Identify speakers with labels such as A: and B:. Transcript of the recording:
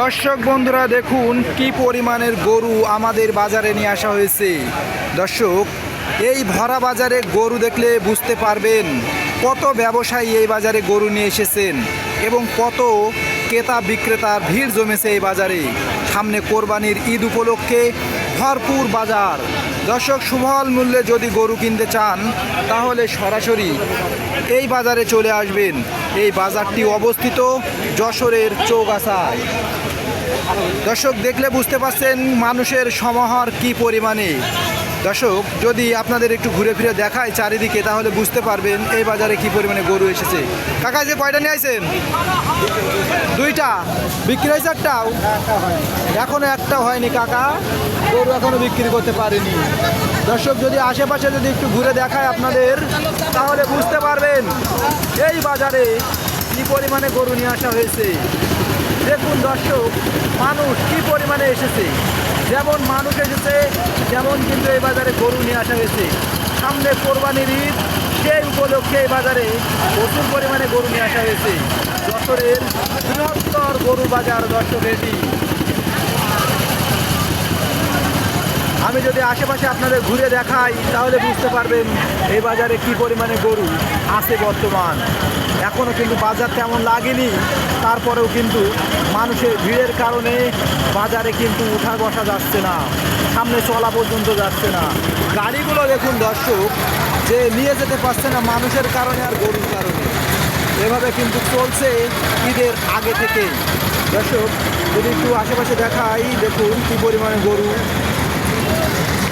A: দর্শক বন্ধুরা, দেখুন কি পরিমাণের গরু আমাদের বাজারে নিয়ে আসা হয়েছে। দর্শক, এই ভরা বাজারে গরু দেখলে বুঝতে পারবেন কত ব্যবসায়ী এই বাজারে গরু নিয়ে এসেছেন এবং কত ক্রেতা বিক্রেতার ভিড় জমেছে এই বাজারে। সামনে কোরবানির ঈদ উপলক্ষে ভরপুর বাজার। দর্শক সুমহল মূল্যে যদি গরু কিনতে চান, তাহলে সরাসরি এই বাজারে চলে আসবেন। এই বাজারটি অবস্থিত যশোরের চৌগাছায়। দর্শক দেখলে বুঝতে পারছেন মানুষের সমাহার কি পরিমাণে। দর্শক, যদি আপনাদের একটু ঘুরে ফিরে দেখায় চারিদিকে, তাহলে বুঝতে পারবেন এই বাজারে কি পরিমাণে গরু এসেছে। কাকা যে কয়টা নিয়ে আইছেন? দুইটা। বিক্রি হয়েছে একটাও? এখনও একটা হয়নি কাকা। গরু এখনও বিক্রি করতে পারেনি। দর্শক, যদি আশেপাশে যদি একটু ঘুরে দেখায় আপনাদের, তাহলে বুঝতে পারবেন এই বাজারে কি পরিমাণে গরু নিয়ে আসা হয়েছে। দেখুন দর্শক, মানুষ কি পরিমাণে এসেছে? যেমন মানুষ এসেছে, যেমন কিন্তু এই বাজারে গরু নিয়ে আসা হয়েছে। সামনে কোরবানির ঈদ, সেই উপলক্ষে এই বাজারে প্রচুর পরিমাণে গরু নিয়ে আসা হয়েছে। যশোরের বৃহত্তর গরু বাজার, দর্শক, এটি। আমি যদি আশেপাশে আপনাদের ঘুরে দেখাই, তাহলে বুঝতে পারবেন এই বাজারে কি পরিমাণে গরু আছে বর্তমান। এখনও কিন্তু বাজার তেমন লাগেনি। তারপরেও কিন্তু মানুষের ভিড়ের কারণে বাজারে কিন্তু উঠা বসা যাচ্ছে না, সামনে চলা পর্যন্ত যাচ্ছে না। গাড়িগুলো দেখুন দর্শক, যে নিয়ে যেতে পারছে না মানুষের কারণে আর গরুর কারণে। এভাবে কিন্তু চলছে ঈদের আগে থেকে দর্শক, যদি একটু আশেপাশে দেখাই, দেখুন কী পরিমাণে গরু